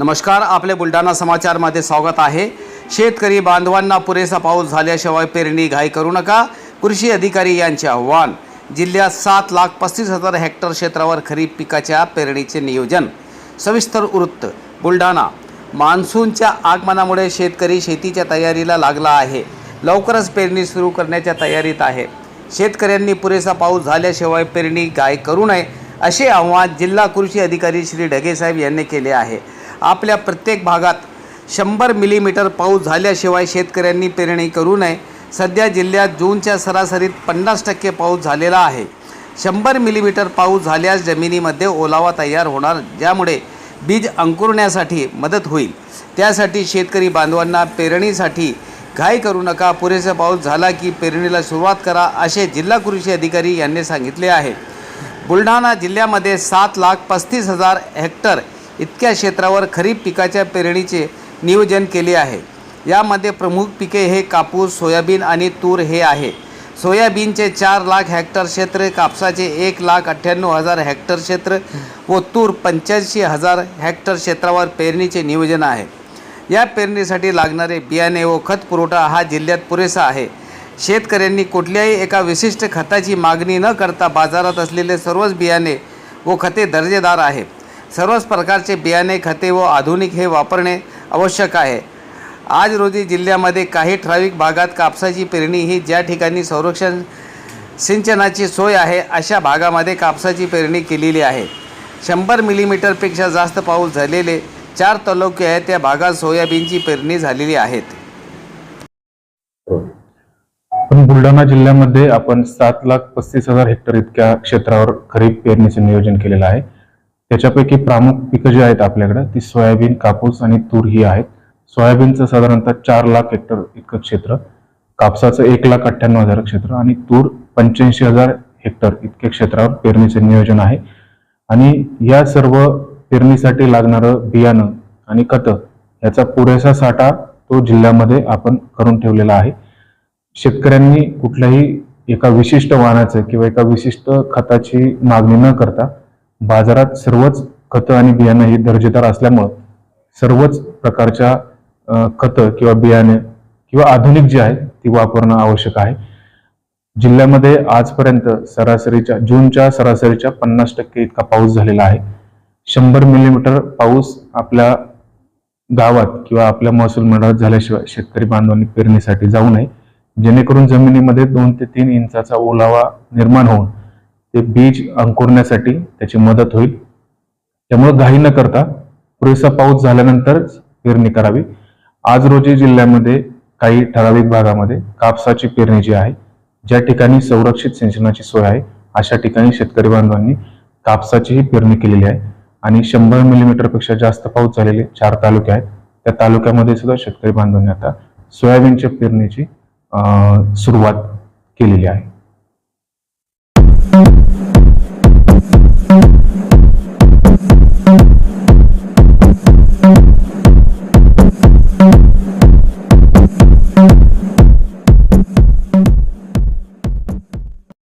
नमस्कार आपले बुलढाणा समाचारमध्ये स्वागत आहे. शेतकरी बांधवांना पुरेसा पाऊस झाल्याशिवाय पेरणी घाई करू नका कृषी अधिकारी यांचे आव्हान. जिल्ह्यात सात लाख पस्तीस हजार हेक्टर क्षेत्रावर खरीप पिकाच्या पेरणीचे नियोजन. सविस्तर वृत्त बुलढाणा. मान्सूनच्या आगमनामुळे शेतकरी शेतीच्या तयारीला लागला आहे. लवकरच पेरणी सुरू करण्याच्या तयारीत आहे. शेतकऱ्यांनी पुरेसा पाऊस झाल्याशिवाय पेरणी गाय करू नये असे आव्हान जिल्हा कृषी अधिकारी श्री ढगेसाहेब यांनी केले आहे. आपल्या प्रत्येक भागात शंभर मिलीमीटर पाऊस झाल्याशिवाय शेतकऱ्यांनी पेरणी करू नये. सध्या जिल्ह्यात जूनच्या सरासरीत पन्नास टक्के पाऊस झालेला आहे. शंभर मिलीमीटर पाऊस झाल्यास जमिनीमध्ये ओलावा तयार होणार ज्यामुळे बीज अंकुरण्यासाठी मदत होईल. त्यासाठी शेतकरी बांधवांना पेरणीसाठी घाई करू नका पुरेसा पाऊस झाला की पेरणीला सुरुवात करा असे जिल्हा कृषी अधिकारी यांनी सांगितले आहे. बुलढाणा जिल्ह्यामध्ये सात लाख पस्तीस हजार हेक्टर इतक्या क्षेत्रावर खरीप पिकाच्या पेरणीचे नियोजन केले आहे. यामध्ये प्रमुख पिके हे कापूस सोयाबीन आणि तूर हे आहे. सोयाबीनचे चार लाख हेक्टर क्षेत्र कापसाचे एक लाख अठ्ठ्याण्णव हजार हेक्टर क्षेत्र व तूर पंच्याऐंशी हजार हेक्टर क्षेत्रावर पेरणीचे नियोजन आहे. या पेरणीसाठी लागणारे बियाणे व खत पुरवठा हा जिल्ह्यात पुरेसा आहे. शेतकऱ्यांनी कुठल्याही एका विशिष्ट खताची मागणी न करता बाजारात असलेले सर्वच बियाणे व खते दर्जेदार आहे सर्वच प्रकारचे बियाणे खते व आधुनिक हे वापरणे आवश्यक आहे. आज रोजी जिल्ह्यामध्ये काही ठराविक भागात कापसाची पेरणी ही ज्या ठिकाणी संरक्षण सिंचनाची सोय आहे अशा भागामध्ये कापसाची पेरणी केलेली आहे. शंभर मिलीमीटरपेक्षा जास्त पाऊस झालेले चार तालुके आहेत त्या भागात सोयाबीनची पेरणी झालेली आहेत. पण बुलढाणा जिल्ह्यामध्ये आपण सात लाख पस्तीस हजार हेक्टर इतक्या क्षेत्रावर खरीप पेरणीचे नियोजन केलेलं आहे. त्याच्यापैकी प्रमुख पिकं जी आहेत आपल्याकडे ती सोयाबीन कापूस आणि तूर ही आहेत. सोयाबीनचं साधारणतः चार लाख हेक्टर इतकं क्षेत्र कापसाचं एक लाख अठ्ठ्याण्णव हजार क्षेत्र आणि तूर पंच्याऐंशी हजार हेक्टर इतक्या क्षेत्रावर पेरणीचे नियोजन आहे. आणि या सर्व पेरणीसाठी लागणारं बियाणं आणि खतं याचा पुरेसा साठा तो जिल्ह्यामध्ये आपण करून ठेवलेला आहे. शेतकऱ्यांनी कुठल्याही एका विशिष्ट वाहनाचं किंवा एका विशिष्ट खताची मागणी न करता बाजारात सर्वच खतं आणि बियाणं हे दर्जेदार असल्यामुळं सर्वच प्रकारच्या खतं किंवा बियाणे किंवा आधुनिक जी आहे ती वापरणं आवश्यक आहे. जिल्ह्यामध्ये आजपर्यंत सरासरीच्या जूनच्या सरासरीच्या पन्नास टक्के इतका पाऊस झालेला आहे. शंभर मिलीमीटर पाऊस आपल्या गावात किंवा आपल्या महसूल मंडळात झाल्याशिवाय शेतकरी बांधवांनी पेरणीसाठी जाऊ नये. जेणेकरून जमिनीमध्ये दोन ते तीन इंचाचा ओलावा निर्माण होऊन ते बीज अंकुरण्यासाठी त्याची मदत होईल. त्यामुळे घाई न करता पुरेसा पाऊस झाल्यानंतर पेरणी करावी. आज रोजी जिल्ह्यामध्ये काही ठराविक भागामध्ये कापसाची पेरणी जी आहे ज्या ठिकाणी संरक्षित सिंचनाची सोय आहे अशा ठिकाणी शेतकरी बांधवांनी कापसाचीही पेरणी केलेली आहे. आणि शंभर मिलीमीटरपेक्षा जास्त पाऊस झालेले चार तालुके आहेत. त्या तालुक्यामध्ये सुद्धा शेतकरी बांधवांनी आता सोयाबीनच्या पेरणीची सुरुवात केलेली आहे. Thank you.